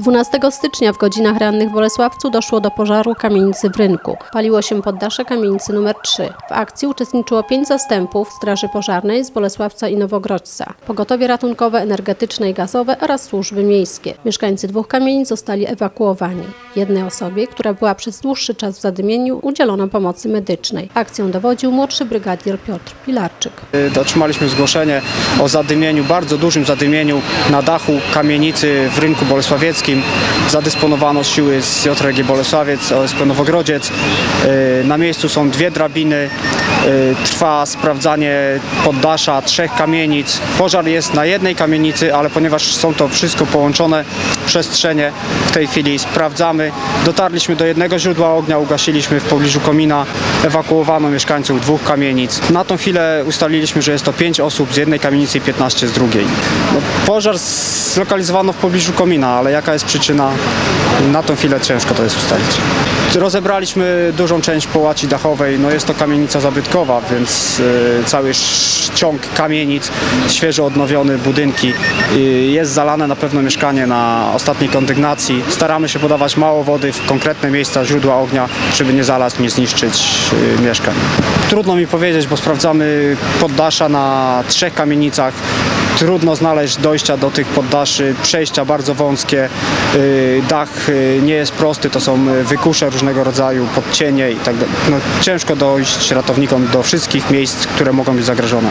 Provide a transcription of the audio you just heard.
12 stycznia w godzinach rannych w Bolesławcu doszło do pożaru kamienicy w rynku. Paliło się poddasze kamienicy numer 3. W akcji uczestniczyło pięć zastępów Straży Pożarnej z Bolesławca i Nowogrodźca, pogotowie ratunkowe, energetyczne i gazowe oraz służby miejskie. Mieszkańcy dwóch kamienic zostali ewakuowani. Jednej osobie, która była przez dłuższy czas w zadymieniu, udzielono pomocy medycznej. Akcją dowodził młodszy brygadier Piotr Pilarczyk. Y, Otrzymaliśmy zgłoszenie o zadymieniu, bardzo dużym zadymieniu na dachu kamienicy w rynku bolesławieckim. Zadysponowano siły z JRG Bolesławiec, OSP Nowogrodziec. Y, Na miejscu są dwie drabiny. Y, Trwa sprawdzanie poddasza trzech kamienic. Pożar jest na jednej kamienicy, ale ponieważ są to wszystko połączone przestrzenie, w tej chwili sprawdzamy. Dotarliśmy do jednego źródła ognia, ugasiliśmy w pobliżu komina, ewakuowano mieszkańców dwóch kamienic. Na tą chwilę ustaliliśmy, że jest to 5 osób z jednej kamienicy i 15 z drugiej. No, pożar zlokalizowano w pobliżu komina, ale jaka jest przyczyna, na tą chwilę ciężko to jest ustalić. Rozebraliśmy dużą część połaci dachowej, no jest to kamienica zabytkowa, więc y, cały ciąg kamienic, świeżo odnowione budynki, y, jest zalane na pewno mieszkanie na ostatniej kondygnacji. Staramy się podawać mało wody w konkretne miejsca źródła ognia, żeby nie zalać, nie zniszczyć y, mieszkań. Trudno mi powiedzieć, bo sprawdzamy poddasza na trzech kamienicach. Trudno znaleźć dojścia do tych poddaszy, przejścia bardzo wąskie, y, dach y, nie jest prosty, to są y, wykusze różnego rodzaju, podcienie i tak dalej. No, ciężko dojść ratownikom do wszystkich miejsc, które mogą być zagrożone.